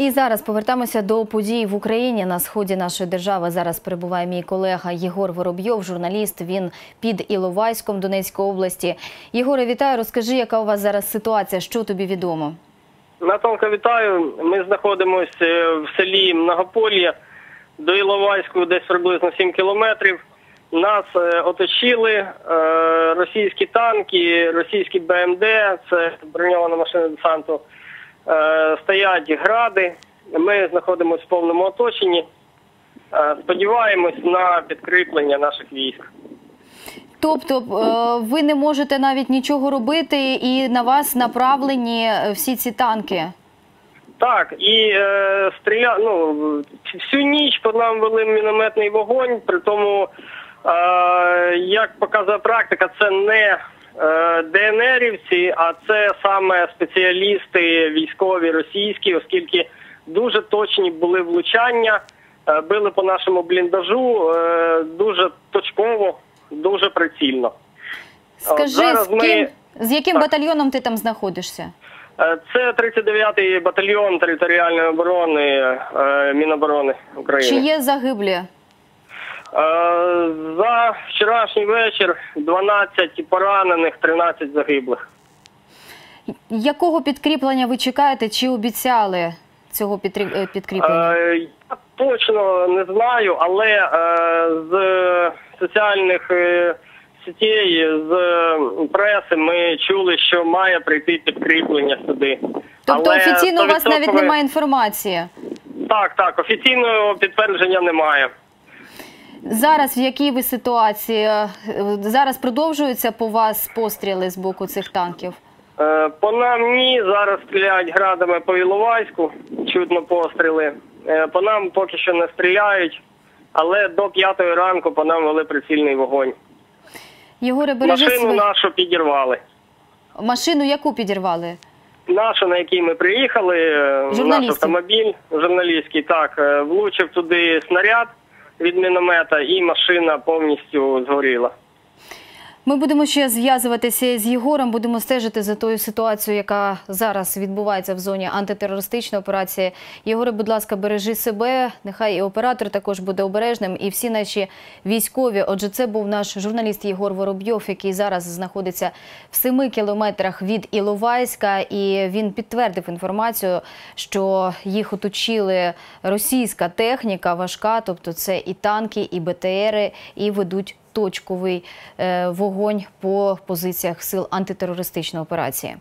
І зараз повертаємося до подій в Україні. На сході нашої держави зараз перебуває мій колега Єгор Воробйов, журналіст. Він під Іловайськом Донецької області. Єгоре, вітаю. Розкажи, яка у вас зараз ситуація? Що тобі відомо? Наталка, вітаю. Ми знаходимося в селі Многополье до Іловайську, десь приблизно 7 кілометрів. Нас е, оточили е, російські танки, російські БМД, це броньована машина десанту. Е, стоять гради. Ми знаходимося в повному оточенні. Е, сподіваємось на підкріплення наших військ. Тобто е, ви не можете навіть нічого робити, і на вас направлені всі ці танки. Так, і е, стріля... ну, всю ніч по нам вели мінометний вогонь, при тому, е, як показує практика, це не ДНРівці, а це саме спеціалісти військові російські, оскільки дуже точні були влучання, е, били по нашому бліндажу е, дуже точково, дуже прицільно. Скажи, з ми- ким з яким Так. батальйоном ти там знаходишся? Е, Це 39-й батальйон територіальної оборони е, Міноборони України. Чи є загиблі? Е, За вчорашній вечір 12 поранених, 13 загиблих. Якого підкріплення ви чекаєте? Чи обіцяли цього е, підкріплення? Е, Я точно не знаю, але з соціальних сітей, з преси ми чули, що має прийти підкріплення сюди. Тобто Але офіційно у вас навіть немає інформації. Так, так, офіційного підтвердження немає. Зараз в якій ви ситуації? Е, Зараз продовжуються по вас постріли з боку цих танків? Е, По нам ні, зараз стріляють градами по Іловайську, чутно постріли. Е, По нам поки що не стріляють, але до п'ятої ранку по нам вели прицільний вогонь. Єгоре, бережи Машину свої... нашу підірвали. Машину яку підірвали? Нашу, на якій ми приїхали, наш автомобіль журналістський, так, влучив туди снаряд від міномета і машина повністю згоріла. Ми будемо ще зв'язуватися з Єгором, будемо стежити за тою ситуацією, яка зараз відбувається в зоні антитерористичної операції. Єгоре, будь ласка, бережи себе. Нехай і оператор також буде обережним, і всі наші військові. Отже, це був наш журналіст Єгор Воробйов, який зараз знаходиться в семи кілометрах від Іловайська, і він підтвердив інформацію, що їх оточили російська техніка важка, тобто це і танки, і БТРи, і ведуть точковий е, вогонь по позиціях сил антитерористичної операції.